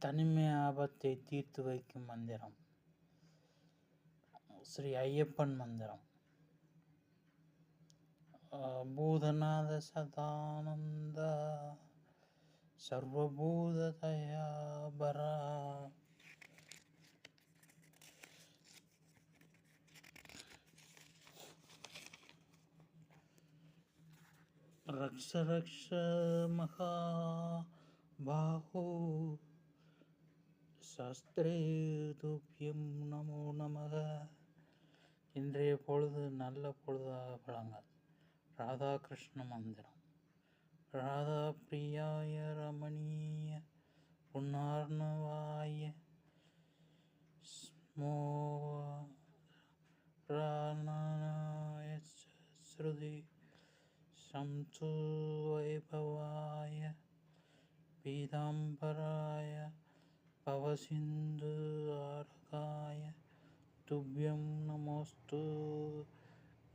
தனிமை ஆபத்தை தீர்த்து வைக்கும் மந்திரம் ஸ்ரீ ஐயப்பன் மந்திரம் பூதநாத சதானந்த சர்வபூத தயாபரா रक्ष रक्ष महाबाहो சாஸ்திரே துப்பியம் நமோ நமக. இன்றைய பொழுது நல்ல பொழுதாக பழங்கள் ராதாகிருஷ்ண மந்திரம். ராதா பிரியாய ரமணீய புன்னார்ணவாய ஸ்மோராய ஸ்ருதி சம்சு வைபவாய பீதாம்பரா ഭവസിന്ധു ആർക്കായ തുഭ്യം നമോസ്തു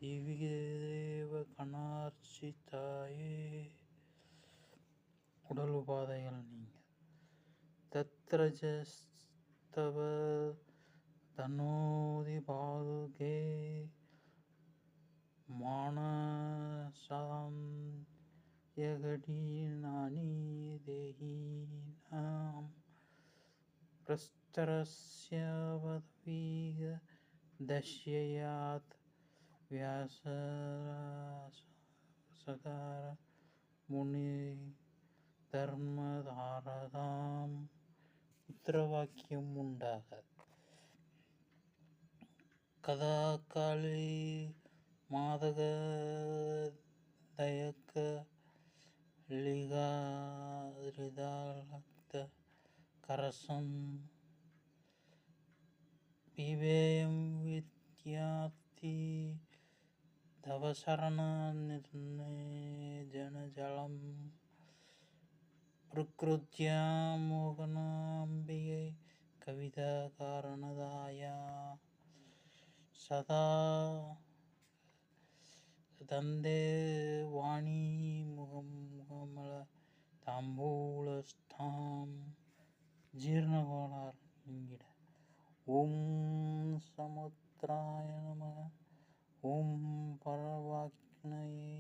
ഇവിദേവ കണാർച്ചിതായേ உடல் உபாதைகள் நீங்க தத்ரஜஸ்தவ தனோதி பாதுகே மானசாம் யகடீனானி தேஹீனாம் प्रस्तरस्य पदवीगदश्ययात् व्याससकार முனிதர்மதாரதாம் உத்தரவாக்கியம் உண்டாக கதாக்காளி மாதக தயக்க லிகாரிதாலக்த கரசம் பிபேயம் வித்யார்த்தி தவசரண ஜனஜலம் பிரகிருத்யா மோகனாம்பிகை கவிதா காரணதாயா சதா தந்தே வாணி முகம் முகமல தாம்பூலஸ்தாம் ஜீர்ணகோளார் நீங்கிட. ஓம் சமுத்திராய நம ஓம் பரவாக்னயே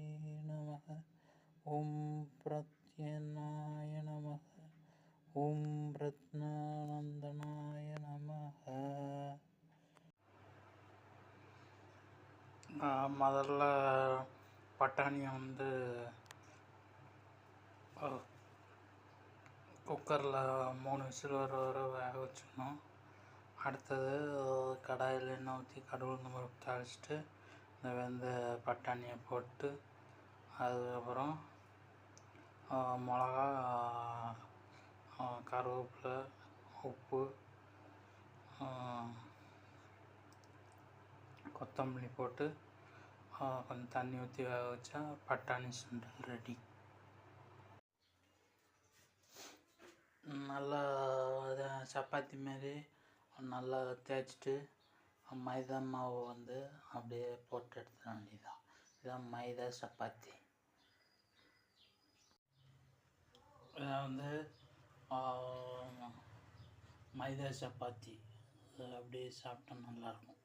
நம ஓம் பிரத்யனாய நம ஓம் ரத்னானந்தனாய நம முதல்ல பட்டாணியை வந்து குக்கரில் மூணு விசில் வர வர வேக வச்சிடணும். அடுத்தது கடாயில் எண்ணெய் ஊற்றி கடுகு பருப்பு தாளிச்சிட்டு இந்த வெந்த பட்டாணியை போட்டு அதுக்கப்புறம் மிளகா கருவேப்பிலை உப்பு கொத்தமல்லி போட்டு கொஞ்சம் தண்ணி ஊற்றி வேக வச்சா பட்டாணி சுண்டல் ரெடி நல்லா அதை சப்பாத்தி மாரி நல்லா தேய்ச்சிட்டு மைதா மாவு வந்து அப்படியே போட்டு எடுத்துட வேண்டியதான் இதுதான் மைதா சப்பாத்தி. இதை வந்து மைதா சப்பாத்தி. அப்படியே சாப்பிட்டா நல்லாயிருக்கும்